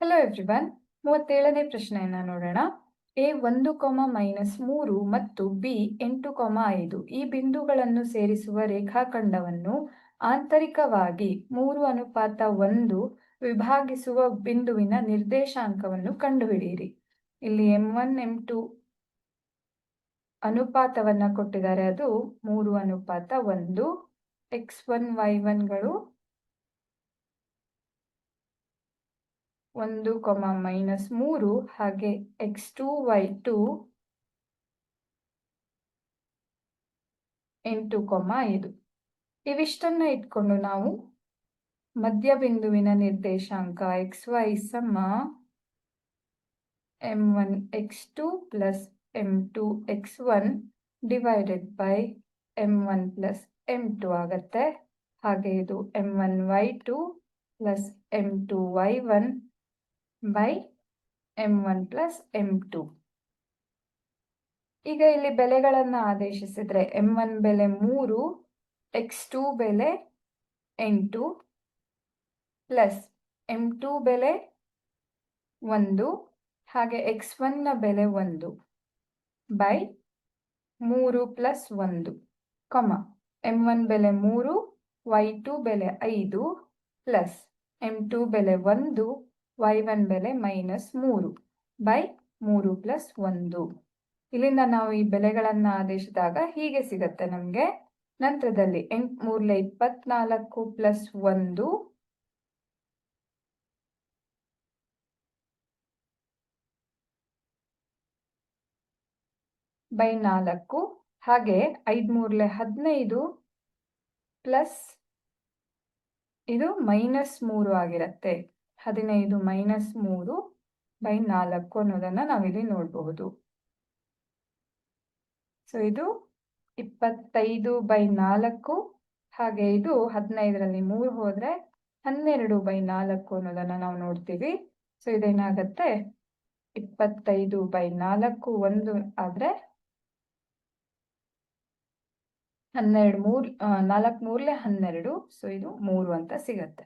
Hello everyone ಮೂವತ್ತೇಳನೇ ಪ್ರಶ್ನೆಯನ್ನ ನೋಡೋಣ. A ಒಂದು ಕೊಮ ಮೈನಸ್ ಮೂರು ಮತ್ತು ಬಿ ಎಂಟು ಕೊಮ ಐದು. ಈ ಬಿಂದುಗಳನ್ನು ಸೇರಿಸುವ ರೇಖಾಖಂಡವನ್ನು ಆಂತರಿಕವಾಗಿ ಮೂರು ಅನುಪಾತ ಒಂದು ವಿಭಾಗಿಸುವ ಬಿಂದುವಿನ ನಿರ್ದೇಶಾಂಕವನ್ನು ಕಂಡುಹಿಡಿಯಿರಿ. ಇಲ್ಲಿ ಎಂ ಒನ್ ಎಂ ಟು ಅನುಪಾತವನ್ನ ಕೊಟ್ಟಿದ್ದಾರೆ. ಅದು ಮೂರು ಅನುಪಾತ ಒಂದು. ಎಕ್ಸ್ ಒನ್ ವೈ ಒನ್ಗಳು ಒಂದು ಕೊಮ ಮೈನಸ್ ಮೂರು ಹಾಗೆ ಎಕ್ಸ್ ಟು ವೈ ಟು ಎಂಟು ಕೊಮ ಐದು. ಇವಿಷ್ಟನ್ನು ಇಟ್ಕೊಂಡು ನಾವು ಮಧ್ಯಬಿಂದುವಿನ ನಿರ್ದೇಶಾಂಕ ಎಕ್ಸ್ ವೈ ಸಮ m one x two plus m two x one divided by m one plus m two ಆಗತ್ತೆ. ಹಾಗೆ ಇದು m one y two plus m two y one by m one plus m two ಈಗ ಇಲ್ಲಿ ಬೆಲೆಗಳನ್ನು ಆದೇಶಿಸಿದ್ರೆ M one ಬೆಲೆ ಮೂರು X to ಬೆಲೆ ಎಂಟು ಪ್ಲಸ್ ಎಂ ಟು ಬೆಲೆ ಒಂದು, ಹಾಗೆ ಎಕ್ಸ್ ಒನ್ನ ಬೆಲೆ ಒಂದು ಬೈ ಮೂರು ಪ್ಲಸ್ ಒಂದು ಕೊಮ ಎಂ ಒನ್ ಬೆಲೆ ಮೂರು ವೈ ಟು ಬೆಲೆ ಐದು ಪ್ಲಸ್ ಎಂ ಟು ಬೆಲೆ ಒಂದು ವೈ ಒನ್ ಬೆಲೆ ಮೈನಸ್ ಮೂರು ಬೈ ಮೂರು ಪ್ಲಸ್ ಒಂದು. ಇಲ್ಲಿಂದ ನಾವು ಈ ಬೆಲೆಗಳನ್ನ ಆದೇಶಿದಾಗ ಹೀಗೆ ಸಿಗತ್ತೆ ನಮಗೆ. ನಂತರದಲ್ಲಿ ಎಂಟ್ ಮೂರ್ಲೆ ಇಪ್ಪತ್ನಾಲ್ಕು ಪ್ಲಸ್ ಒಂದು. ಬೈ ನಾಲ್ಕು. ಹಾಗೆ ಐದ್ ಮೂರ್ಲೆ ಹದಿನೈದು ಪ್ಲಸ್ ಇದು ಮೈನಸ್ ಮೂರು ಆಗಿರತ್ತೆ. ಹದಿನೈದು ಮೈನಸ್ ಮೂರು ಬೈ ನಾಲ್ಕು ಅನ್ನೋದನ್ನ ನಾವಿಲ್ಲಿ ನೋಡಬಹುದು. ಸೊ ಇದು ಇಪ್ಪತ್ತೈದು ಬೈ ನಾಲ್ಕು, ಹಾಗೆ ಇದು ಹದಿನೈದರಲ್ಲಿ ಮೂರು ಹೋದ್ರೆ ಹನ್ನೆರಡು ಬೈ ನಾಲ್ಕು ಅನ್ನೋದನ್ನ ನಾವು ನೋಡ್ತೀವಿ. ಸೊ ಇದೇನಾಗತ್ತೆ? ಇಪ್ಪತ್ತೈದು ಬೈ ನಾಲ್ಕು ಒಂದು ಆದ್ರೆ ಹನ್ನೆರಡು ಮೂರ್ ನಾಲ್ಕು ಮೂರ್ಲೆ ಹನ್ನೆರಡು ಸೊ ಇದು ಮೂರು ಅಂತ ಸಿಗತ್ತೆ.